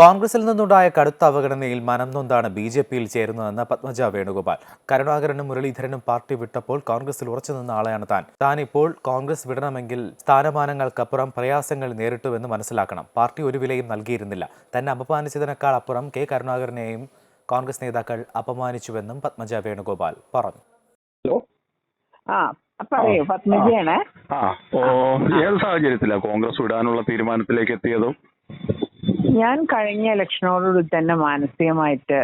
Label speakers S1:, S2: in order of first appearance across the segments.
S1: കോൺഗ്രസിൽ നിന്നുണ്ടായ കടുത്ത അവഗണനയിൽ മനം നൊന്താണ് ബി ജെ പിയിൽ ചേരുന്നതെന്ന് പത്മജ വേണുഗോപാൽ. കരുണാകരനും മുരളീധരനും പാർട്ടി വിട്ടപ്പോൾ കോൺഗ്രസിൽ ഉറച്ചു നിന്ന ആളെയാണ് താൻ. താൻ ഇപ്പോൾ കോൺഗ്രസ് വിടണമെങ്കിൽ സ്ഥാനമാനങ്ങൾക്കപ്പുറം പ്രയാസങ്ങൾ നേരിട്ടുവെന്ന് മനസ്സിലാക്കണം. പാർട്ടി ഒരു വിലയും നൽകിയിരുന്നില്ല. തന്നെ അപമാനിച്ചതിനേക്കാൾ അപ്പുറം കെ കരുണാകരനെയും കോൺഗ്രസ് നേതാക്കൾ അപമാനിച്ചുവെന്നും പത്മജ വേണുഗോപാൽ പറഞ്ഞു.
S2: ഹലോ?
S3: ആ പറയൂ പത്മജിയാണ്.
S2: ആ ഓ ഏത് സാഹചര്യത്തിലാണ് കോൺഗ്രസ് വിടാനുള്ള തീരുമാനത്തിലേക്ക് എത്തിയതും?
S3: ഞാൻ കഴിഞ്ഞ ഇലക്ഷനോടുകൂടി തന്നെ മാനസികമായിട്ട്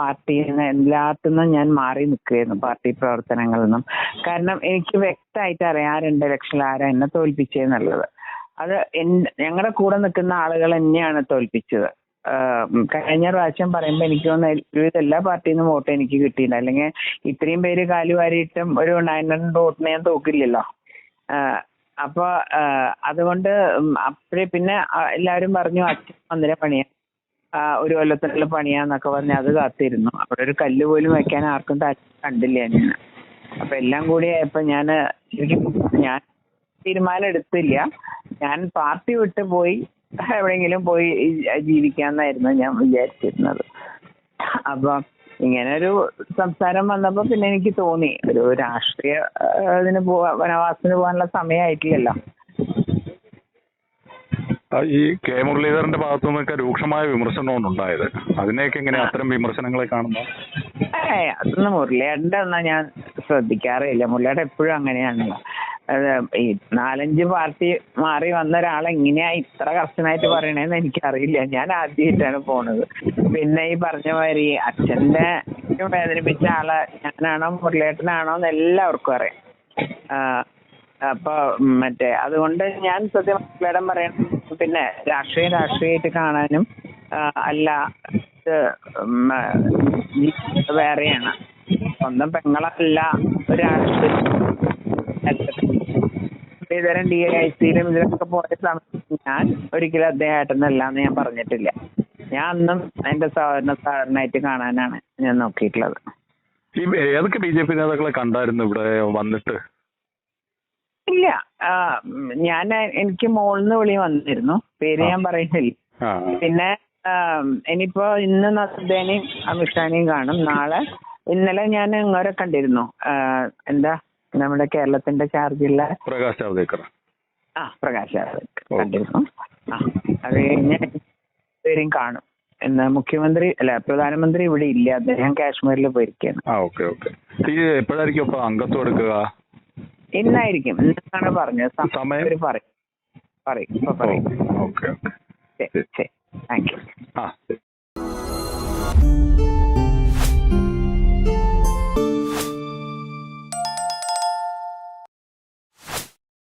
S3: പാർട്ടിയിൽ നിന്ന് എല്ലാത്തിനും ഞാൻ മാറി നിൽക്കുകയായിരുന്നു പാർട്ടി പ്രവർത്തനങ്ങളിൽ നിന്നും. കാരണം എനിക്ക് വ്യക്തമായിട്ട് അറിയാം ആ ഇലക്ഷനിൽ ആരാ എന്നെ തോൽപ്പിച്ചതെന്നുള്ളത് അത് ഞങ്ങളുടെ കൂടെ നിൽക്കുന്ന ആളുകൾ തന്നെയാണ് തോൽപ്പിച്ചത്. കഴിഞ്ഞ പ്രാവശ്യം പറയുമ്പോൾ എനിക്ക് തോന്നുന്നു എല്ലാ പാർട്ടിയിൽ നിന്നും വോട്ട് എനിക്ക് കിട്ടിയില്ല അല്ലെങ്കിൽ ഇത്രയും പേര് കാലുവാരിയിട്ടും ഒരു നയൻ ഹൺഡ്രഡ് വോട്ടിന് ഞാൻ തോക്കില്ലല്ലോ. അപ്പൊ അതുകൊണ്ട് അപ്പഴേ പിന്നെ എല്ലാരും പറഞ്ഞു അച്ഛൻ മന്ദിരം പണിയാ ആഹ് ഒരു കൊല്ലത്തിനുള്ള പണിയാന്നൊക്കെ പറഞ്ഞ് അത് കാത്തിരുന്നു. അവിടെ ഒരു കല്ല് പോലും വെക്കാൻ ആർക്കും താല്പര്യം കണ്ടില്ല ഞാൻ. അപ്പൊ എല്ലാം കൂടി ആയപ്പോ ശരിക്കും ഞാൻ തീരുമാനം എടുത്തില്ല. ഞാൻ പാർട്ടി വിട്ട് പോയി എവിടെയെങ്കിലും പോയി ജീവിക്കാന്നായിരുന്നു ഞാൻ വിചാരിച്ചിരുന്നത്. അപ്പൊ ഇങ്ങനെ ഒരു സംസാരം വന്നപ്പോ പിന്നെ എനിക്ക് തോന്നി. ഒരു രാഷ്ട്രീയ ഇതിന് പോവാ വനവാസത്തിന് പോകാനുള്ള സമയമായിട്ടില്ലല്ലോ
S2: ഈ കെ മുരളീധരന്റെ ഭാഗത്തു നിന്നൊക്കെ രൂക്ഷമായ വിമർശനമാണ് ഉണ്ടായത്. അതിനെയൊക്കെ എങ്ങനെ അത്തരം വിമർശനങ്ങളെ കാണുന്നു?
S3: ഏ അതൊന്നും മുരളിയേട്ടന്റെ ഒന്നും ഞാൻ ശ്രദ്ധിക്കാറേ ഇല്ല. മുരളിയേട്ടൻ എപ്പോഴും അങ്ങനെയാണല്ലോ. ഈ നാലഞ്ച് പാർട്ടി മാറി വന്ന ഒരാളെ എങ്ങനെയാ ഇത്ര കർശനായിട്ട് പറയണേന്ന് എനിക്കറിയില്ല. ഞാൻ ആദ്യമായിട്ടാണ് പോണത്. പിന്നെ ഈ പറഞ്ഞ മാതിരി അച്ഛന്റെ വേദനിപ്പിച്ച ആളെ ഞാനാണോ മുരളിയേട്ടനാണോ എന്ന് എല്ലാവർക്കും അറിയാം. അപ്പൊ മറ്റേ അതുകൊണ്ട് ഞാൻ സത്യം മുരളിയേട്ടൻ പറയണം പിന്നെ രാഷ്ട്രീയം രാഷ്ട്രീയമായിട്ട് കാണാനും അല്ല വേറെയാണ്. സ്വന്തം പെങ്ങളല്ല ഒരു ശ്രീധരൻ ഡി ഐ സിയിലും ഇതിലൊക്കെ പോയ സമയത്ത് ഞാൻ ഒരിക്കലും അദ്ദേഹമായിട്ടൊന്നല്ല എന്ന് ഞാൻ പറഞ്ഞിട്ടില്ല. ഞാൻ അന്നും എന്റെ സഹോദരനെ സഹോദരനായിട്ട് കാണാനാണ് ഞാൻ നോക്കിയിട്ടുള്ളത്.
S2: ഈ ഏതൊക്കെ ബി ജെ പി നേതാക്കളെ കണ്ടായിരുന്നു ഇവിടെ വന്നിട്ട്?
S3: ഇല്ല ഞാൻ എനിക്ക് മോളിന്ന് വിളി വന്നിരുന്നു. പേര് ഞാൻ പറയുന്നില്ല. പിന്നെ ഇനിയിപ്പോ ഇന്ന് നദ്ദേനെയും അമിത്ഷാനെയും കാണും. നാളെ ഇന്നലെ ഞാൻ ഇങ്ങനെ കണ്ടിരുന്നു. എന്താ? നമ്മുടെ കേരളത്തിന്റെ ചാർജുള്ള
S2: പ്രകാശ് ജാവ്ദേക്കർ
S3: ആ പ്രകാശ് ജാവ്ദേക്കർ. കണ്ടിരുന്നു? ആ അത് കഴിഞ്ഞ് പേരും കാണും. എന്നാ മുഖ്യമന്ത്രി അല്ല പ്രധാനമന്ത്രി ഇവിടെ ഇല്ല. അദ്ദേഹം കാശ്മീരിൽ പോയിരിക്കുകയാണ്.
S2: ആ ഓക്കെ ഓക്കെ. എപ്പോഴായിരിക്കും അപ്പൊ അംഗത്വം എടുക്കുക?
S3: ഇന്നായിരിക്കും ഇന്നാണ് പറഞ്ഞത്?
S2: സമയം?
S3: പറയും. പറയും ഇപ്പൊ പറയും.
S2: Okay okay.